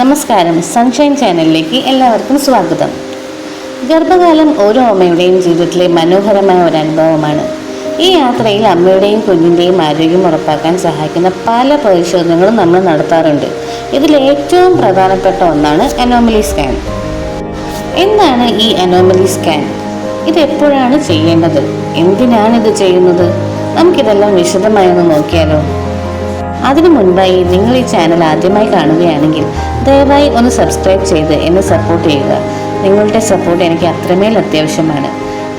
നമസ്കാരം. സൺഷൈൻ ചാനലിലേക്ക് എല്ലാവർക്കും സ്വാഗതം. ഗർഭകാലം ഓരോ അമ്മയുടെയും ജീവിതത്തിലെ മനോഹരമായ ഒരു അനുഭവമാണ്. ഈ യാത്രയിൽ അമ്മയുടെയും കുഞ്ഞിന്റെയും ആരോഗ്യം ഉറപ്പാക്കാൻ സഹായിക്കുന്ന പല പരിശോധനകളും നമ്മൾ നടത്താറുണ്ട്. ഇതിൽ ഏറ്റവും പ്രധാനപ്പെട്ട ഒന്നാണ് അനോമലി സ്കാൻ എന്താണ് ഈ അനോമലി സ്കാൻ ഇത് എപ്പോഴാണ് ചെയ്യേണ്ടത്? എന്തിനാണ് ഇത് ചെയ്യുന്നത്? നമുക്കിതെല്ലാം വിശദമായി ഒന്ന് നോക്കിയാലോ? അതിനു മുൻപായി നിങ്ങൾ ഈ ചാനൽ ആദ്യമായി കാണുകയാണെങ്കിൽ ദയവായി ഒന്ന് സബ്സ്ക്രൈബ് ചെയ്ത് എന്നെ സപ്പോർട്ട് ചെയ്യുക. നിങ്ങളുടെ സപ്പോർട്ട് എനിക്ക് അത്രമേൽ അത്യാവശ്യമാണ്.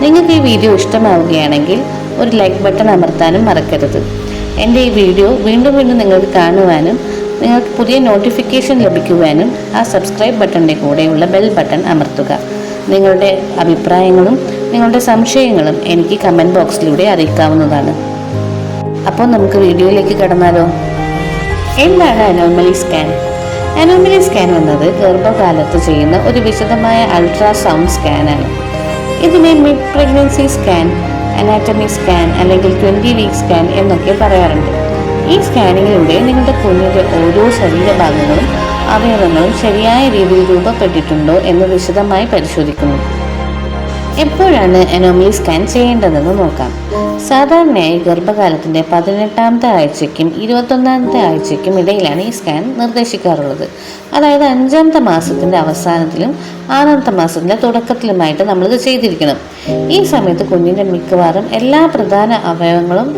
നിങ്ങൾക്ക് ഈ വീഡിയോ ഇഷ്ടമാവുകയാണെങ്കിൽ ഒരു ലൈക്ക് ബട്ടൺ അമർത്താനും മറക്കരുത്. എന്റെ ഈ വീഡിയോ വീണ്ടും വീണ്ടും നിങ്ങൾക്ക് കാണുവാനും നിങ്ങൾക്ക് പുതിയ നോട്ടിഫിക്കേഷൻ ലഭിക്കുവാനും ആ സബ്സ്ക്രൈബ് ബട്ടണിന്റെ കൂടെയുള്ള ബെൽ ബട്ടൺ അമർത്തുക. നിങ്ങളുടെ അഭിപ്രായങ്ങളും നിങ്ങളുടെ സംശയങ്ങളും എനിക്ക് കമന്റ് ബോക്സിലൂടെ അറിയിക്കാവുന്നതാണ്. അപ്പോൾ നമുക്ക് വീഡിയോയിലേക്ക് കടന്നാലോ? എന്താണ് അനോമലി സ്കാൻ അനോമലി സ്കാൻ എന്നത് ഗർഭകാലത്ത് ചെയ്യുന്ന ഒരു വിശദമായ അൾട്രാസൗണ്ട് സ്കാനാണ് ഇതിനെ mid pregnancy scan anatomy scan അല്ലെങ്കിൽ ട്വന്റി വീക്ക് സ്കാൻ എന്നൊക്കെ പറയാറുണ്ട്. ഈ സ്കാനിങ്ങിലൂടെ നിങ്ങളുടെ കുഞ്ഞിന്റെ ഓരോ ശരീരഭാഗങ്ങളും അവയവങ്ങളും ശരിയായ രീതിയിൽ രൂപപ്പെട്ടിട്ടുണ്ടോ എന്ന് വിശദമായി പരിശോധിക്കുന്നു. എപ്പോഴാണ് എനോമി സ്കാൻ ചെയ്യേണ്ടതെന്ന് നോക്കാം. സാധാരണയായി ഗർഭകാലത്തിന്റെ പതിനെട്ടാമത്തെ ആഴ്ചയ്ക്കും ഇരുപത്തൊന്നാമത്തെ ആഴ്ചയ്ക്കും ഇടയിലാണ് ഈ സ്കാൻ നിർദ്ദേശിക്കാറുള്ളത്. അതായത് അഞ്ചാമത്തെ മാസത്തിന്റെ അവസാനത്തിലും ആറാമത്തെ മാസത്തിന്റെ തുടക്കത്തിലുമായിട്ട് നമ്മളിത് ചെയ്തിരിക്കണം. ഈ സമയത്ത് കുഞ്ഞിന്റെ മിക്കവാറും എല്ലാ പ്രധാന അവയവങ്ങളും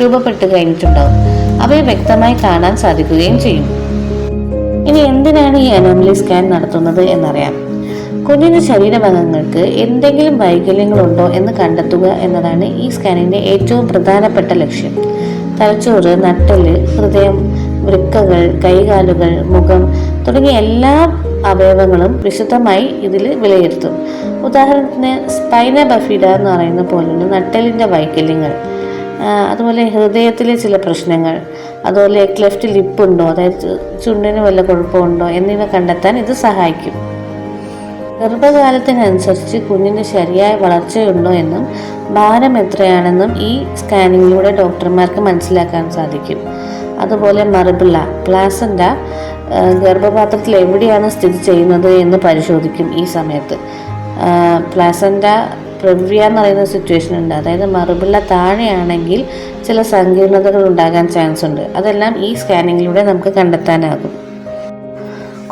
രൂപപ്പെട്ട് കഴിഞ്ഞിട്ടുണ്ടാവും. അവയെ വ്യക്തമായി കാണാൻ സാധിക്കുകയും ചെയ്യും. ഇനി എന്തിനാണ് ഈ അനോമലി സ്കാൻ നടത്തുന്നത് എന്നറിയാം. കുഞ്ഞിന്റെ ശരീരഭാഗങ്ങൾക്ക് എന്തെങ്കിലും വൈകല്യങ്ങളുണ്ടോ എന്ന് കണ്ടെത്തുക എന്നതാണ് ഈ സ്കാനിന്റെ ഏറ്റവും പ്രധാനപ്പെട്ട ലക്ഷ്യം. തലച്ചോറ് നട്ടൽ ഹൃദയം വൃക്കകൾ കൈകാലുകൾ മുഖം തുടങ്ങിയ എല്ലാ അവയവങ്ങളും വിശദമായി ഇതിൽ വിലയിരുത്തും. ഉദാഹരണത്തിന് സ്പൈന ബഫിഡ എന്ന് പറയുന്ന പോലുള്ള നട്ടലിന്റെ വൈകല്യങ്ങൾ അതുപോലെ ഹൃദയത്തിലെ ചില പ്രശ്നങ്ങൾ അതുപോലെ ക്ലെഫ്റ്റ് ലിപ്പ് ഉണ്ടോ അതായത് ചുണ്ടിന് വല്ല കുഴപ്പമുണ്ടോ എന്നിവ കണ്ടെത്താൻ ഇത് സഹായിക്കും. ഗർഭകാലത്തിനനുസരിച്ച് കുഞ്ഞിന് ശരിയായ വളർച്ചയുണ്ടോ എന്നും ഭാരം എത്രയാണെന്നും ഈ സ്കാനിങ്ങിലൂടെ ഡോക്ടർമാർക്ക് മനസ്സിലാക്കാൻ സാധിക്കും. അതുപോലെ മറുപിള്ള പ്ലാസൻഡ ഗർഭപാത്രത്തിൽ എവിടെയാണ് സ്ഥിതി ചെയ്യുന്നത് എന്ന് പരിശോധിക്കും ഈ സമയത്ത്. പ്ലാസൻഡ പ്രവ്യ എന്ന് പറയുന്ന സിറ്റുവേഷൻ ഉണ്ട്. അതായത് മറുപിള്ള താഴെയാണെങ്കിൽ ചില സങ്കീർണതകൾ ഉണ്ടാകാൻ ചാൻസ് ഉണ്ട്. അതെല്ലാം ഈ സ്കാനിങ്ങിലൂടെ നമുക്ക് കണ്ടെത്താനാകും.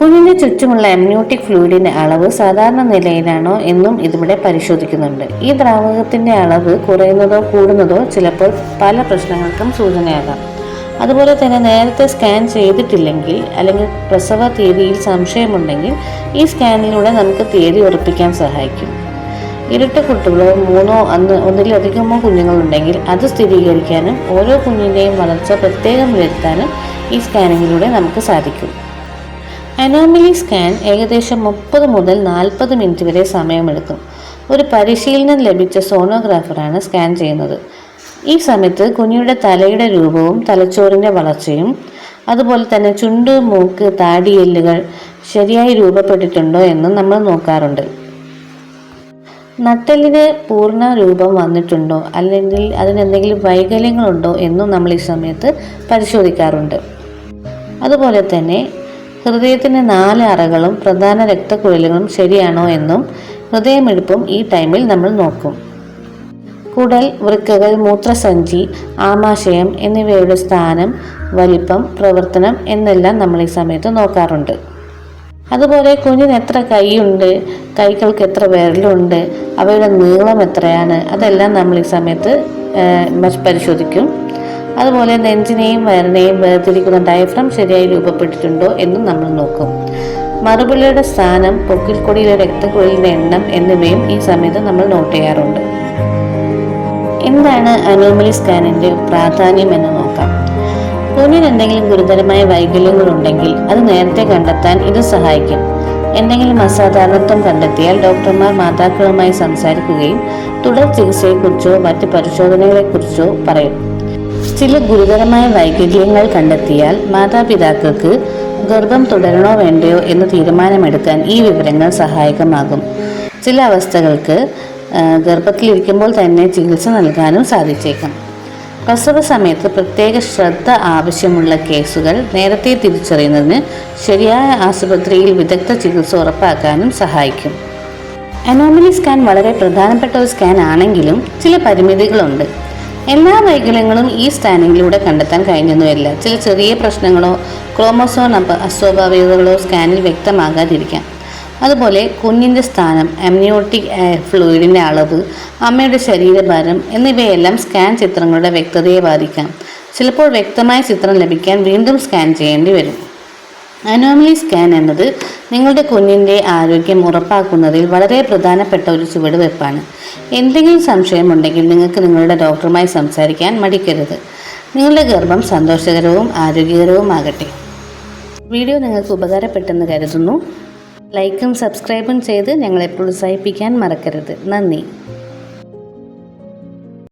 കുഞ്ഞിന് ചുറ്റുമുള്ള അമ്യൂട്ടിക് ഫ്ലൂയിഡിന്റെ അളവ് സാധാരണ നിലയിലാണോ എന്നും ഇതിവിടെ പരിശോധിക്കുന്നുണ്ട്. ഈ ദ്രാവകത്തിന്റെ അളവ് കുറയുന്നതോ കൂടുന്നതോ ചിലപ്പോൾ പല പ്രശ്നങ്ങൾക്കും സൂചനയാകാം. അതുപോലെ തന്നെ നേരത്തെ സ്കാൻ ചെയ്തിട്ടില്ലെങ്കിൽ അല്ലെങ്കിൽ പ്രസവ തീയതിയിൽ സംശയമുണ്ടെങ്കിൽ ഈ സ്കാനിലൂടെ നമുക്ക് തീയതി ഉറപ്പിക്കാൻ സഹായിക്കും. ഇരട്ട കുട്ടികളോ മൂന്നോ അന്ന് ഒന്നിലധികമോ കുഞ്ഞുങ്ങളുണ്ടെങ്കിൽ അത് സ്ഥിരീകരിക്കാനും ഓരോ കുഞ്ഞിന്റെയും വളർച്ച പ്രത്യേകം വിലയിരുത്താനും ഈ സ്കാനിങ്ങിലൂടെ നമുക്ക് സാധിക്കും. അനോമലി സ്കാൻ ഏകദേശം മുപ്പത് മുതൽ നാൽപ്പത് മിനിറ്റ് വരെ സമയമെടുക്കും. ഒരു പരിശീലനം ലഭിച്ച സോണോഗ്രാഫറാണ് സ്കാൻ ചെയ്യുന്നത്. ഈ സമയത്ത് കുഞ്ഞിയുടെ തലയുടെ രൂപവും തലച്ചോറിന്റെ വളർച്ചയും അതുപോലെ തന്നെ ചുണ്ട് മൂക്ക് താടിയെല്ലുകൾ ശരിയായി രൂപപ്പെട്ടിട്ടുണ്ടോ എന്ന് നമ്മൾ നോക്കാറുണ്ട്. നട്ടലിന് പൂർണ രൂപം വന്നിട്ടുണ്ടോ? അല്ലെങ്കിൽ അതിനെന്തെങ്കിലും വൈകല്യങ്ങളുണ്ടോ എന്നും നമ്മൾ ഈ സമയത്ത് പരിശോധിക്കാറുണ്ട്. അതുപോലെ തന്നെ ഹൃദയത്തിന്റെ നാല് അറകളും പ്രധാന രക്തക്കുഴലുകളും ശരിയാണോ എന്നും ഹൃദയമിടിപ്പും ഈ ടൈമിൽ നമ്മൾ നോക്കും. കുടൽ വൃക്കകൾ മൂത്രസഞ്ചി ആമാശയം എന്നിവയുടെ സ്ഥാനം വലിപ്പം പ്രവർത്തനം എന്നെല്ലാം നമ്മൾ ഈ സമയത്ത് നോക്കാറുണ്ട്. അതുപോലെ കുഞ്ഞിന് എത്ര കൈയുണ്ട് കൈകൾക്ക് എത്ര വിരലുണ്ട് അവയുടെ നീളം എത്രയാണ് അതെല്ലാം നമ്മൾ ഈ സമയത്ത് പരിശോധിക്കും. അതുപോലെ നെഞ്ചിനെയും വയറിനെയും വേർതിരിക്കുന്ന ഡയഫ്രം ശരിയായി രൂപപ്പെട്ടിട്ടുണ്ടോ എന്നും നമ്മൾ നോക്കും. മറുപിള്ളയുടെ സ്ഥാനം പൊക്കിൽക്കൊടിയിലെ രക്തക്കുഴലിന്റെ എണ്ണം എന്നിവയും ഈ സമയത്ത് നമ്മൾ നോട്ട് ചെയ്യാറുണ്ട്. എന്താണ് അനോമലി സ്കാനിന്റെ പ്രാധാന്യം എന്ന് നോക്കാം. കുഞ്ഞിന് എന്തെങ്കിലും ഗുരുതരമായ വൈകല്യങ്ങളുണ്ടെങ്കിൽ അത് നേരത്തെ കണ്ടെത്താൻ ഇത് സഹായിക്കും. എന്തെങ്കിലും അസാധാരണത്വം കണ്ടെത്തിയാൽ ഡോക്ടർമാർ മാതാക്കളുമായി സംസാരിക്കുകയും തുടർ ചികിത്സയെക്കുറിച്ചോ മറ്റ് പരിശോധനകളെക്കുറിച്ചോ പറയും. ചില ഗുരുതരമായ വൈകല്യങ്ങൾ കണ്ടെത്തിയാൽ മാതാപിതാക്കൾക്ക് ഗർഭം തുടരണോ വേണ്ടയോ എന്ന് തീരുമാനമെടുക്കാൻ ഈ വിവരങ്ങൾ സഹായകമാകും. ചില അവസ്ഥകൾക്ക് ഗർഭത്തിലിരിക്കുമ്പോൾ തന്നെ ചികിത്സ നൽകാനും സാധിച്ചേക്കാം. പ്രസവ സമയത്ത് പ്രത്യേക ശ്രദ്ധ ആവശ്യമുള്ള കേസുകൾ നേരത്തെ തിരിച്ചറിയുന്നതിന് ശരിയായ ആശുപത്രിയിൽ വിദഗ്ധ ചികിത്സ ഉറപ്പാക്കാനും സഹായിക്കും. അനോമലി സ്കാൻ വളരെ പ്രധാനപ്പെട്ട ഒരു സ്കാൻ ആണെങ്കിലും ചില പരിമിതികളുണ്ട്. എല്ലാ വൈകല്യങ്ങളും ഈ സ്കാനിങ്ങിലൂടെ കണ്ടെത്താൻ കഴിഞ്ഞൊന്നുമില്ല. ചില ചെറിയ പ്രശ്നങ്ങളോ ക്രോമോസോ നമ്പർ അസ്വാഭാവികതകളോ സ്കാനിൽ വ്യക്തമാകാതിരിക്കാം. അതുപോലെ കുഞ്ഞിന്റെ സ്ഥാനം അമ്നിയോട്ടിക് ഫ്ലൂയിഡിന്റെ അളവ് അമ്മയുടെ ശരീരഭാരം എന്നിവയെല്ലാം സ്കാൻ ചിത്രങ്ങളുടെ വ്യക്തതയെ ബാധിക്കാം. ചിലപ്പോൾ വ്യക്തമായ ചിത്രം ലഭിക്കാൻ വീണ്ടും സ്കാൻ ചെയ്യേണ്ടി വരും. അനോമലി സ്കാൻ എന്നത് നിങ്ങളുടെ കുഞ്ഞിന്റെ ആരോഗ്യം ഉറപ്പാക്കുന്നതിൽ വളരെ പ്രധാനപ്പെട്ട ഒരു ചുവടുവെപ്പാണ് എന്തെങ്കിലും സംശയമുണ്ടെങ്കിൽ നിങ്ങൾക്ക് നിങ്ങളുടെ ഡോക്ടറുമായി സംസാരിക്കാൻ മടിക്കരുത്. നിങ്ങളുടെ ഗർഭം സന്തോഷകരവും ആരോഗ്യകരവുമാകട്ടെ വീഡിയോ നിങ്ങൾക്ക് ഉപകാരപ്പെട്ടെന്ന് കരുതുന്നു. ലൈക്കും സബ്സ്ക്രൈബും ചെയ്ത് ഞങ്ങളെ പ്രോത്സാഹിപ്പിക്കാൻ മറക്കരുത്. നന്ദി.